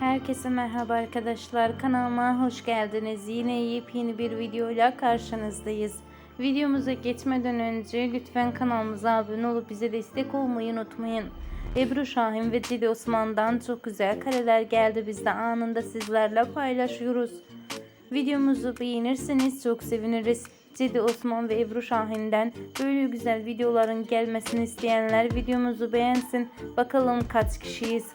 Herkese merhaba arkadaşlar. Kanalıma hoş geldiniz. Yine yepyeni bir videoyla karşınızdayız. Videomuza geçmeden önce lütfen kanalımıza abone olup bize destek olmayı unutmayın. Ebru Şahin ve Cedi Osman'dan çok güzel kareler geldi. Biz de anında sizlerle paylaşıyoruz. Videomuzu beğenirseniz çok seviniriz. Cedi Osman ve Ebru Şahin'den böyle güzel videoların gelmesini isteyenler videomuzu beğensin. Bakalım kaç kişiyiz.